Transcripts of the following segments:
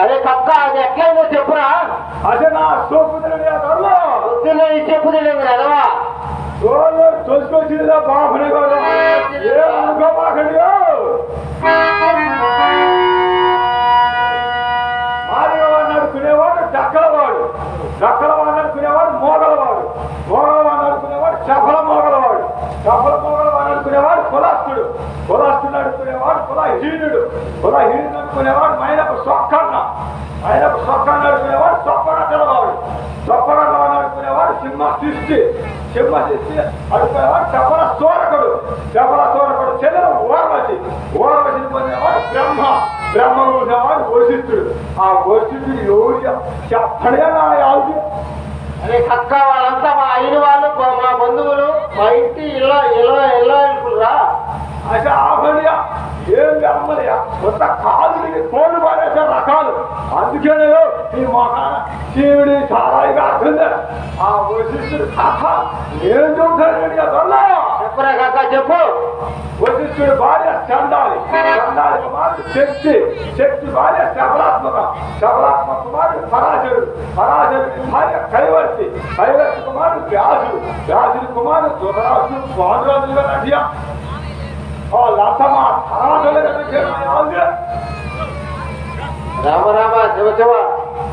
అరే కక్క అది ఎట్లయిందో చెప్పురా అదే నా సోపుతున్న ధరలో పొద్దున్నే ఈ చెప్పు తెలియదు అదవా రోజు తోసుకొచ్చిందిరా బాబునే ఏ అనుకోమాకండి మాదిగవాడు నడుకునేవాడు డక్కలవాడు డక్కలవాడు నడుకునేవాడు మోగలవాడు. మోగలవాడు నడుకునేవాడు సఫల మోగలవాడు. సఫల మోగలవాడు నడుకునేవాడు కులస్తుడు. కులస్తుడు నడుకునేవాడు కులహీనుడు. కులహీనుడు నడుకునేవాడు మైనపు సొక్కన్న. మైనపు సొక్కన్న నడుకునేవాడు సొప్పనట్టలవాడు సొప్పనట్టలవాడు నడుకునేవాడు సింహ సృష్టి. సింహ సృష్టి అడుకునేవాడు చపల సోరకుడు చపల సోరకుడు చెల్లెల ఓర్వశి ఓర్వశిని పొందినవాడు బ్రహ్మ. బ్రహ్మ పొందినవాడు వశిష్ఠుడు. ఆ వశిష్ఠుడు ఎవరు చెప్పడే నా యాదు అరే కక్క వాళ్ళంతా మా అయిన వాళ్ళు మా- బంధువులు మా ఇంటి ఇళ్ళ ఇళ్ళ ఇళ్ళ రా అసలు ఆపడియా ఏం అమ్మలయా కొత్త కాదులకి తోడు పడేసే రకాలు. అందుకేనే ఈ మొహాన శివుడి చాలా కాకుండా ఆ వశిష్ఠుడు కథ ఏం చూస్తాడు చెప్పురా కక్క చెప్పు వశిష్ఠుడి భార్య చండాలి చండాలి కుమారుడు శక్తి శక్తి భార్య శబలాత్మక శబలాత్మక కుమారుడు పరాశరుడు పరాశరుడి భార్య కైవర్తి కైవర్తి కుమారుడు వ్యాసుడు వ్యాసుడి కుమారుడు దురరాజుడు పాండురాజుగా నటియా ఓ లతమా తరాజులుగా నటియా రామ రామ శివ శివ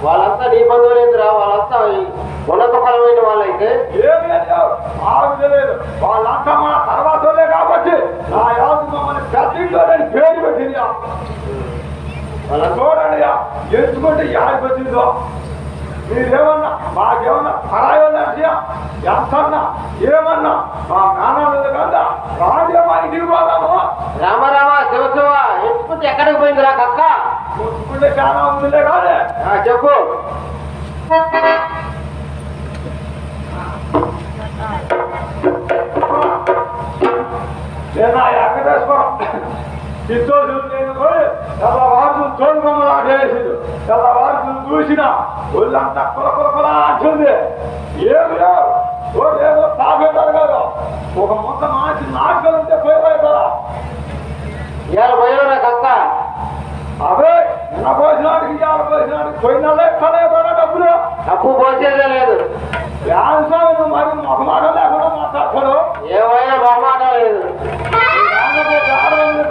వాళ్ళంతా నీ బంధువులేదురా వాళ్ళంతా ఉన్నతపరమైన వాళ్ళైతే? వాళ్ళంతా మా తర్వాతలే కాబట్టి నా యాదు మమ్మల్ని పేరు పెట్టింది చూడండి ఎంచుకుంటే యాడికి వచ్చిందో? మీరేమన్నా మాకేమన్నా పరాయోళ్ళు ఎంతన్నా? ఏమన్నా? మా నాన్న కదా. రాజే మా ఇంటికి పోదాము రామ రామ శివ శివ ఎత్తుకుంటే ఎక్కడికి పోయిందిరా ముట్టుకుంటే చాలా ఉందిలే కాదే? చెప్పు. నేను ఆ వెంకటేశ్వరం? చిత్తోజులు నేను తెల్లవారు తోడు బొమ్మలు ఆడేసిండు. తెల్లవారు చూసిన ఒళ్ళంతా కుల కుల కుల అంటుంది. ఏమి లేవు ఓ ఏదో తాగేటారు కాదు. ఒక మొత్త మంచి నాటకాలు ఉంటే పోయి కలే కూడా డబ్బులు. తప్పు పోసేదే లేదు. వ్యాసాలు మరి? మొహమాట లేకుండా మాట్లాడతాడు. ఏమైనా బహుమాట లేదు. ఆడవాళ్ళని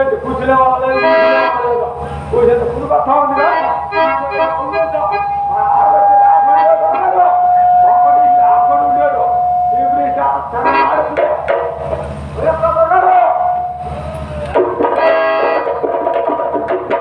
మైకులు పెట్టి కూర్చునే వాళ్ళు కూర్చునే